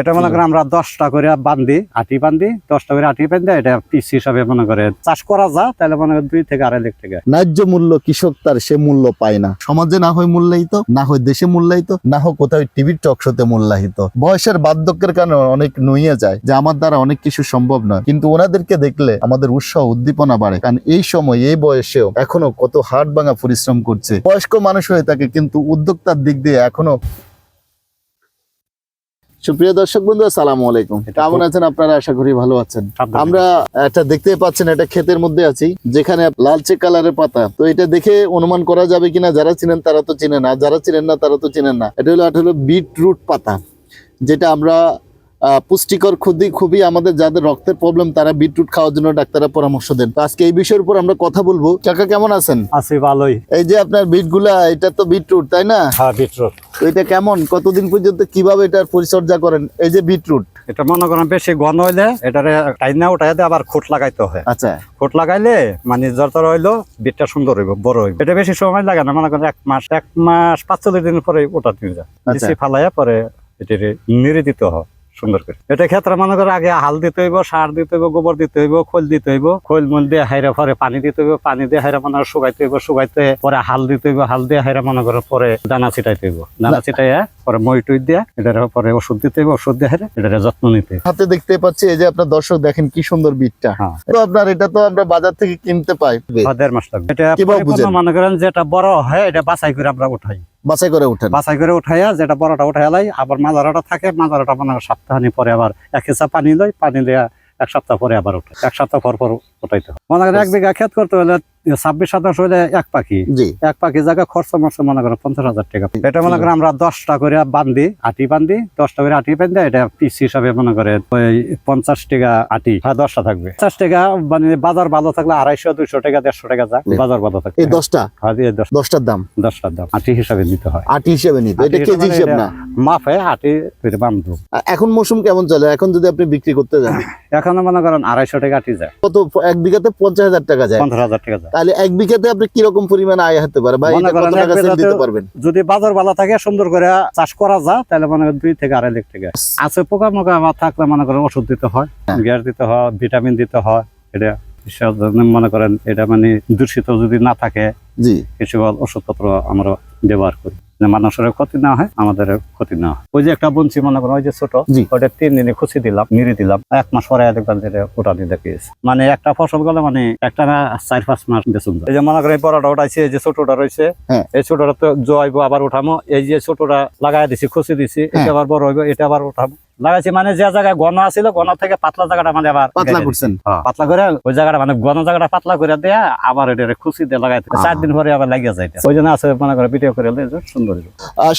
এটা মনে করেন আমরা দশটা করে বান্ধি আটি বান্ধি দশটা করে আটি বান্ধি এটা পিস হিসাবে মনে করে চাষ করা যা, তাহলে মনে করেন দুই থেকে আড়াই লাখ টাকা। ন্যায্য মূল্য কৃষক তার সে মূল্য পায় না। সমাজে না হয় মূল্যায়িত, না হয় দেশে মূল্যায়িত, না হোক কোথাও টিভির টকশোতে মূল্যায়িত। বয়সের বার্ধক্যের কারণে অনেক নুইয়ে যায়, যে আমার দ্বারা অনেক কিছু সম্ভব নয়। কিন্তু ওনাদেরকে দেখলে আমাদের উৎসাহ, উদ্দীপনা বাড়ে। কারণ এই সময়, এই বয়সেও এখনও কত হাড় ভাঙা পরিশ্রম করছে। বয়স্ক মানুষ হয়ে থাকে, কিন্তু উদ্যোক্তার দিক দিয়ে এখনও সুপ্রিয় দর্শক বন্ধু আসসালামু আলাইকুম। কেমন আছেন আপনারা? আশা করি ভালো আছেন। আমরা এটা দেখতে পাচ্ছেন এটা ক্ষেতের মধ্যে আছি যেখানে লালচে কালারের পাতা। তো এটা দেখে অনুমান করা যাবে কিনা যারা চিনেন তারা তো চিনেন না যারা চিনেন না তারা তো চিনেন না। এটা হলো এটা হলো বিট রুট পাতা যেটা আমরা পুষ্টিকর খুবই খুবই আমাদের যাদের রক্তের প্রবলেম তারা বিটরুট খাওয়ার জন্য ডাক্তাররা পরামর্শ দেন। তো আজকে এই বিষয়ের উপর আমরা কথা বলব। কাকা কেমন আছেন? আছি ভালোই। এই যে আপনার বিটগুলা এটা তো বিটরুট তাই না? হ্যাঁ বিটরুট। তো এটা কেমন? কতদিন পর্যন্ত কীভাবে এটার পরিচর্যা করেন? এই যে বিটরুট। এটা মনে করেন বেশি ঘন হইলে এটারে টাইনা উঠাই দিয়ে আবার খুঁট লাগাইতে হয়। আচ্ছা। খুঁট লাগাইলে মানে যত হইল বিটটা সুন্দর হইব বড় হইব। এটা বেশি সময় লাগে না মনে করেন এক মাস এক মাস পাঁচচল্লিশ দিন পরে ওটা দিয়ে যায়। আচ্ছা। বেশি ফালাইয়া পরে এটা নিড়ে দিতে হয়। সুন্দর করে। এটা ক্ষেত্রে মনে করো আগে হাল দিতে হইব সার দিতে হইব গোবর দিতে হইব খোল দিতে হইব। খোল মূল দিয়ে হাইরা পরে পানি দিতে হইব পানি দিয়ে হাইরা মনে করো শুকাইতে হইব শুকাইতে পরে হাল দিতে হইব হাল দিয়ে হাইরা মনে করো পরে দানা ছিটাইতে হইব। দানা ছিটাইয়া পরে মই টুই দিয়া এটার পরে ওষুধ দিতে হইব ওষুধ দিয়ে এটার যত্ন নিতে হাতে দেখতে পাচ্ছি এই যে আপনার দর্শক দেখেন কি সুন্দর হ্যাঁ। তো আপনার এটা তো আমরা বাজার থেকে কিনতে পাই। দেড় মাস লাগবে। এটা? মনে করেন যেটা বড় হয় এটা বাছাই করে আমরা উঠাই। বাছাই করে উঠেন। বাছাই করে উঠাইয়া যেটা বড়টা উঠাই লাই আবার মাজারাটা থাকে মাজারাটা মনে হয় সপ্তাহানি পরে আবার এক হিসাব পানি লই পানি দেয়া এক সপ্তাহ পরে আবার উঠে এক সপ্তাহ পর পর উঠাইতে হয়। মনে করেন এক বিঘা ক্ষেত করতে হলে ছাব্বিশ শতাংশ হলে এক পাখি। এক পাখি জায়গা খরচ মরচ মনে করেন পঞ্চাশ হাজার টাকা। এটা মনে করেন আমরা দশটা করে বান্ধি আটি বান্ধি দশটা করে আটি বান্ধি এটা পিস হিসাবে মনে ওই পঞ্চাশ টাকা আটি হ্যাঁ দশটা থাকবে। পঞ্চাশ টাকা মানে বাজার ভালো থাকলে আড়াইশো দুইশো টাকা দেড়শো টাকা যা বাজার ভালো থাকবে এই দশটা? হ্যাঁ দশটার দাম? দশটার দাম আটি হিসাবে নিতে হয়। আটি হিসেবে নিতে এটা কেজি মানে না? মাফে আটি করে বান্ধব। এখন মৌসুম কেমন চলে? এখন যদি আপনি বিক্রি করতে যান? এখন মনে করেন আড়াইশো টাকা আটি যায়। কত এক বিঘাতে পঞ্চাশ হাজার টাকা যায়। পঞ্চাশ হাজার টাকা যায়। তাহলে এক বিঘাতে আপনি কীরকম পরিমাণ আয় হতে পারে? বা কত টাকা সেল দিতে পারবেন? যদি বাজার ভালো থাকে সুন্দর করে চাষ করা যায় তাহলে মনে করেন দুই থেকে আড়াই লাখ টাকা। আছে পোকা মোকা থাকলে মনে করেন ওষুধ দিতে হয় হ্যাঁ। গ্যাস দিতে হয় ভিটামিন দিতে হয় এটা মনে করেন এটা মানে দূষিত যদি না থাকে জি। কিছু ওষুধপত্র আমরা ব্যবহার করি। মানুষের ক্ষতি না হয় আমাদের ক্ষতি না হয় ওই যে একটা বঞ্চি মনে করেন ওই যে ছোট। ওটা তিন দিনে খুশি দিলাম নিড়ে দিলাম এক মাস পরে দেখবেন যে ওটা দিয়ে দেখিয়েছে মানে একটা ফসল গেলে মানে একটা না চার পাঁচ মাস বেসুন। এই যে মনে করেন বড়টা উঠাইছে এই যে ছোটটা রয়েছে হ্যাঁ। এই ছোটটা তো জয়বো আবার উঠামো এই যে ছোটটা লাগাই দিছি খুশি দিছি এটা হ্যাঁ। আবার বড় হইবো এটা আবার উঠামো লাগাইছি মানে যে জায়গায় ঘন আছিল ঘন থেকে পাতলা জায়গাটা মানে আবার পাতলা করছেন। হ্যাঁ, পাতলা করে? ওই জায়গাটা মানে ঘন জায়গাটা পাতলা করে দেয়া আবার এটা খুশি দিয়ে লাগাই দিতে। চার দিন পরে আবার লাগিয়ে যায় ওই জন্য আছে মনে করে ভিডিও করে সুন্দর।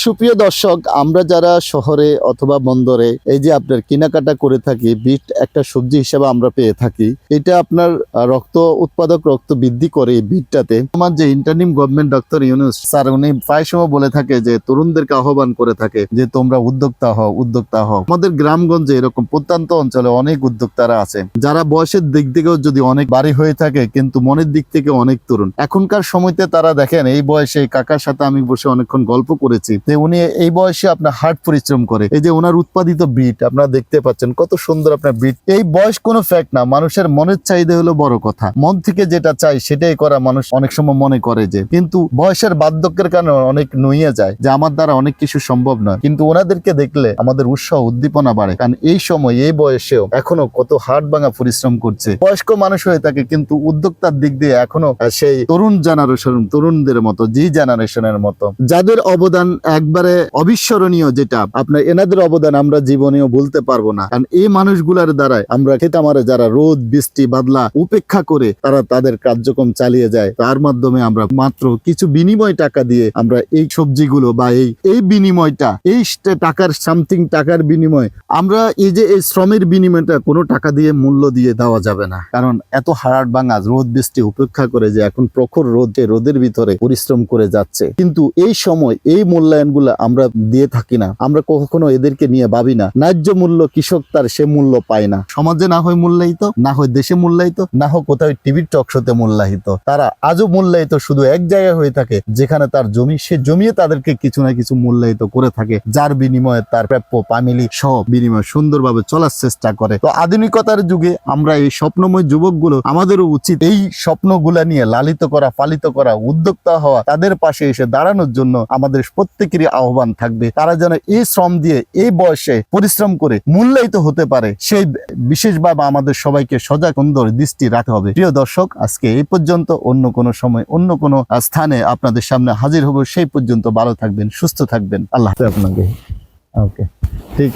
সুপ্রিয় দর্শক আমরা যারা শহরে অথবা বন্দরে এই যে আপনার কেনাকাটা করে থাকি বিট একটা সবজি হিসেবে আমরা পেয়ে থাকি এটা আপনার রক্ত উৎপাদক রক্ত বৃদ্ধি করে এই বিটটাতে। আমার যে interim government doctor Yunus sir উনি প্রায় সময় বলে থাকে যে তরুণদেরকে আহ্বান করে থাকে যে তোমরা উদ্যোক্তা হও উদ্যোক্তা হও। আমাদের গ্রামগঞ্জে এরকম প্রত্যন্ত অঞ্চলে অনেক উদ্যোক্তারা আছে। যারা বয়সের দিক থেকেও যদি অনেক বাড়ি হয়ে থাকে, কিন্তু মনের দিক থেকে অনেক তরুণ। এখনকার সময়তে তারা দেখেন, এই বয়সে কাকার সাথে আমি বসে অনেকক্ষণ গল্প করেছি। যে উনি এই বয়সে আপনার হার্ট পরিশ্রম করে। এই যে ওনার উৎপাদিত বিট, আপনারা দেখতে পাচ্ছেন কত সুন্দর আপনার বিট। এই বয়স কোনো ফ্যাক্ট না, মানুষের মনের চাহিদা হলো বড় কথা। মন থেকে যেটা চাই সেটাই করা মানুষ অনেক সময় মনে করে যে। কিন্তু বয়সের বার্ধক্যের কারণে অনেক নুইয়ে যায়, যে আমার দ্বারা অনেক কিছু সম্ভব নয়। কিন্তু ওনাদেরকে দেখলে আমাদের উৎসাহ উদ্দীপনা বাড়ে। কারণ এই সময়, এই বয়সেও এখনও কত হাড় ভাঙা পরিশ্রম করছে। বয়স্ক মানুষ হয়ে থাকে, কিন্তু উদ্যোক্তার দিক দিয়ে এখনও সেই তরুণ জেনারেশন তরুণদের মতো জি জেনারেশনের মতো। যাদের অবদান একবারে অবিস্মরণীয় যেটা, আপনার এনাদের অবদান আমরা জীবনেও বলতে পারব না। কারণ এই মানুষগুলার দ্বারাই আমরা খেতামারে যারা রোদ, বৃষ্টি, বাদলা উপেক্ষা করে, তারা তাদের কার্যক্রম চালিয়ে যায়। তার মাধ্যমে আমরা মাত্র কিছু বিনিময় টাকা দিয়ে আমরা এই সবজিগুলো বা এই এই বিনিময়টা, এই টাকার সামথিং টাকার বিনিময় আমরা এই যে এই শ্রমের বিনিময়টা কোনো টাকা দিয়ে মূল্য দিয়ে দেওয়া যাবে না। কারণ এত হারাট ভাঙা রোদ বৃষ্টি উপেক্ষা করে যে এখন প্রখর রোদ, রোদের ভিতরে পরিশ্রম করে যাচ্ছে। কিন্তু এই সময় এই মূল্যায়নগুলো আমরা দিয়ে থাকি না। আমরা কখনো এদেরকে নিয়ে ভাবি না, ন্যায্য মূল্য কৃষক তার সে মূল্য পায় না। সমাজে না হয় মূল্যায়িত, না হয় দেশে মূল্যায়িত, না হোক কোথাও টিভির টকশোতে মূল্যায়িত। তারা আজও মূল্যায়িত, শুধু এক জায়গায় হয়ে থাকে, যেখানে তার জমি, সে জমিয়ে তাদেরকে কিছু না কিছু মূল্যায়িত করে থাকে, যার বিনিময়ে তার প্রাপ্য ফ্যামিলি সহ বিনিময়ে সুন্দরভাবে চলার চেষ্টা করে। তো আধুনিকতার যুগে আমরা এই স্বপ্নময় যুবকগুলো, আমাদেরও উচিত এই স্বপ্নগুলা নিয়ে লালিত করা, পালিত করা, উদ্যোক্তা হওয়া, তাদের পাশে এসে দাঁড়ানোর জন্য আমাদের প্রত্যেকেরই আহ্বান থাকবে। তারা যেন এই শ্রম দিয়ে, এই বয়সে পরিশ্রম করে মূল্যায়িত হতে পারে, সেই বিশেষভাবে আমাদের সবাইকে সজাগ, সুন্দর দৃষ্টি রাখতে হবে। প্রিয় দর্শক, আজকে এই পর্যন্ত। অন্য কোনো সময়, অন্য কোনো স্থানে আপনাদের সামনে হাজির হব। সেই পর্যন্ত ভালো থাকবেন, সুস্থ থাকবেন। আল্লাহ আপনাকে। ওকে, ঠিক